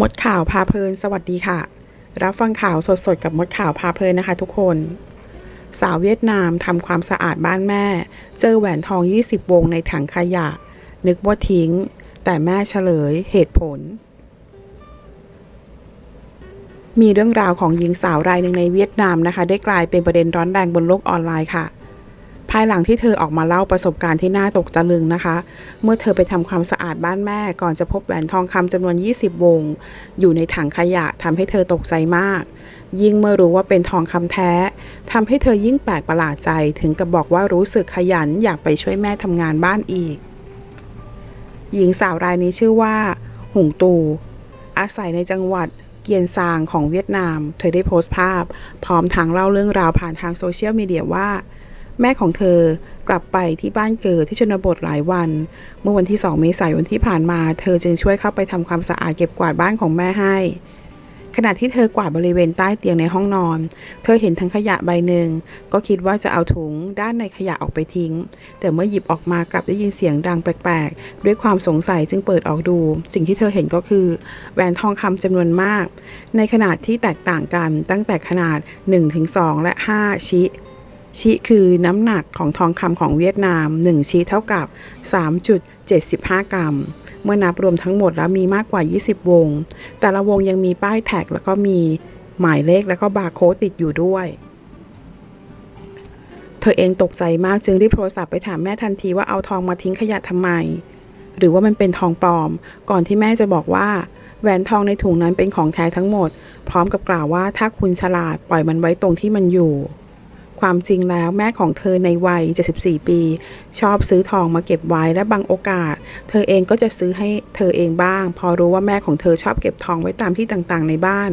มดข่าวพาเพลิน สวัสดีค่ะ รับฟังข่าวสดๆ กับมดข่าวพาเพลินนะคะทุกคน สาวเวียดนามทำความสะอาดบ้านแม่ เจอแหวนทอง 20 วงในถังขยะ นึกว่าทิ้ง แต่แม่เฉลยเหตุผล มีเรื่องราวของหญิงสาวรายหนึ่งในเวียดนามนะคะ ได้กลายเป็นประเด็นร้อนแรงบนโลกออนไลน์ค่ะายหลังที่เธอออกมาเล่าประสบการณ์ที่น่าตกตะลึงนะคะ เมื่อเธอไปทำความสะอาดบ้านแม่ก่อนจะพบแหวนทองคำจำนวน 20 วง อยู่ในถังขยะทำให้เธอตกใจมาก ยิ่งเมื่อรู้ว่าเป็นทองคำแท้ทำให้เธอยิ่งแปลกประหลาดใจถึงกับบอกว่ารู้สึกขยันอยากไปช่วยแม่ทำงานบ้านอีก หญิงสาวรายนี้ชื่อว่า หงตู อาศัยในจังหวัดเกียนซางของเวียดนาม เธอได้โพสต์ภาพ พร้อมทางเล่าเรื่องราวผ่านทางโซเชียลมีเดียว่า แม่ของเธอกลับไปที่บ้านเกิดที่ชนบทหลายวัน เมื่อวันที่ 2 เมษายนที่ผ่านมา เธอจึงช่วยเข้าไปทำความสะอาดเก็บกวาดบ้านของแม่ให้ ขณะที่เธอกวาดบริเวณใต้เตียงในห้องนอน เธอเห็นทั้งขยะใบหนึ่ง ก็คิดว่าจะเอาถุงด้านในขยะออกไปทิ้ง แต่เมื่อหยิบออกมากลับได้ยินเสียงดังแปลกๆ ด้วยความสงสัยจึงเปิดออกดู สิ่งที่เธอเห็นก็คือแหวนทองคำจำนวนมาก ในขนาดที่แตกต่างกันตั้งแต่ขนาด 1-2 และ 5 ชิ ชิคือน้ำหนักของทองคำของเวียดนาม 1 ชิเท่ากับ 3.75 กรัม เมื่อนับรวมทั้งหมดแล้วมีมากกว่า 20 วง แต่ละวงยังมีป้ายแท็กแล้วก็มีหมายเลขแล้วก็บาร์โค้ดติดอยู่ด้วยเธอเองตกใจมากจึงรีบโทรศัพท์ไปถามแม่ทันทีว่าเอาทองมาทิ้งขยะทำไม หรือว่ามันเป็นทองปลอม ก่อนที่แม่จะบอกว่าแหวนทองในถุงนั้นเป็นของแท้ทั้งหมด พร้อมกับกล่าวว่าถ้าคุณฉลาดปล่อยมันไว้ตรงที่มันอยู่ ความจริงแล้วแม่ของเธอในวัย 74 ปี ชอบซื้อทองมาเก็บไว้และบางโอกาส เธอเองก็จะซื้อให้เธอเองบ้าง พอรู้ว่าแม่ของเธอชอบเก็บทองไว้ตามที่ต่างๆ ในบ้าน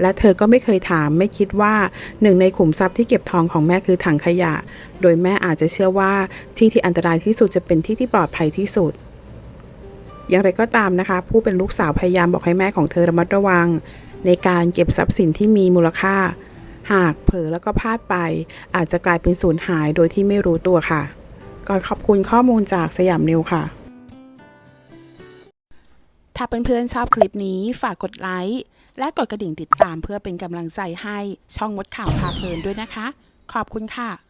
และเธอก็ไม่เคยถามไม่คิดว่าหนึ่งในขุมทรัพย์ที่เก็บทองของแม่คือถังขยะ โดยแม่อาจจะเชื่อว่าที่ที่อันตรายที่สุดจะเป็นที่ที่ปลอดภัยที่สุด อย่างไรก็ตามนะคะ ผู้เป็นลูกสาวพยายามบอกให้แม่ของเธอระมัดระวัง ในการเก็บทรัพย์สินที่มีมูลค่า หากเผลอแล้วก็พลาดไป อาจจะกลายเป็นสูญหายโดยที่ไม่รู้ตัวค่ะ ก่อนขอบคุณข้อมูลจากสยามนิวค่ะ ถ้าเพื่อนๆชอบคลิปนี้ฝากกดไลค์และกดกระดิ่งติดตามเพื่อเป็นกำลังใจให้ช่องมดข่าวพาเพลินด้วยนะคะ ขอบคุณค่ะ